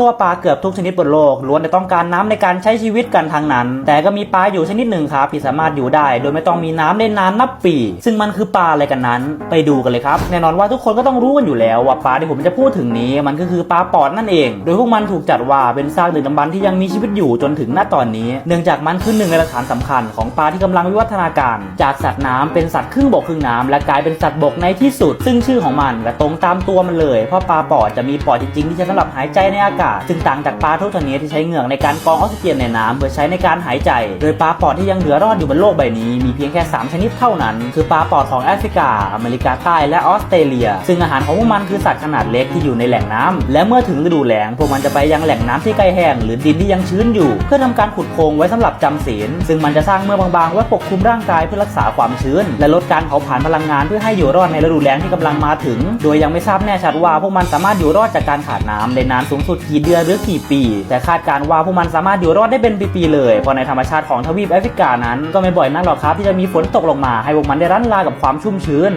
ตัวปลาเกือบทุกชนิดบนโลกล้วนแต่ต้องการน้ำในการใช้ชีวิตกันทางนั้น แต่ก็มีปลาอยู่ชนิดหนึ่งครับที่สามารถอยู่ได้ โดยไม่ต้องมีน้ำได้นานนับปี ซึ่งมันคือปลาอะไรกันนั้น ไปดูกันเลยครับ แน่นอนว่าทุกคนก็ต้องรู้กันอยู่แล้วว่าปลาที่ผมจะพูดถึงนี้ มันก็คือปลาปอดนั่นเอง โดยพวกมันถูกจัดว่าเป็นซากดึกดำบรรที่ยังมีชีวิตอยู่จนถึงณตอนนี้ เนื่องจากมันคือหนึ่งในหลักฐานสำคัญของปลาที่กำลังวิวัฒนาการ จากสัตว์น้ำเป็นสัตว์ครึ่งบกครึ่งน้ำและกลายเป็นสัตว์บกในที่สุด ซึ่งชื่อของมันและตรงตามตัวมันเลยเพราะปลาปอดจะมีปอดจริงๆที่ใช้สำหรับหายใจในอากาศซึ่งต่างจากปลาทุกชนิดที่ใช้เหงือกในการกรองออกซิเจนในน้ำเพื่อใช้ในการหายใจ โดยปลาปอดที่ยังเหลือรอดอยู่บนโลกใบนี้มีเพียงแค่ 3 ชนิดเท่านั้น คือปลาปอดของแอฟริกา อเมริกาใต้และออสเตรเลีย ซึ่งอาหารของพวกมันคือสัตว์ขนาดเล็กที่อยู่ในแหล่งน้ำและเมื่อถึงฤดูแล้งพวกมันจะไปยังแหล่งน้ำที่ใกล้แห้งหรือดินที่ยังชื้นอยู่ เพื่อทำการขุดโพรงไว้สำหรับจำศีลซึ่งมันจะสร้างเมื่อบางๆไว้ปกคลุมร่างกายเพื่อรักษาความชื้น และลดการเผาผลาญพลังงานเพื่อให้อยู่รอดในฤดูแล้งที่กำลังมาถึง โดยยังไม่ทราบแน่ชัดว่าพวกมันสามารถอยู่รอดจากการขาดน้ำได้นานสูงสุดกี่เดือนหรือกี่ปี แต่คาดการว่าพวกมันสามารถอยู่รอดได้เป็นปีๆเลยเพราะในธรรมชาติของทวีปแอฟริกานั้นก็ไม่บ่อยนักหรอกครับที่จะมีฝนตกลงมาให้พวกมันได้รั้นลากับความชุ่มชื้น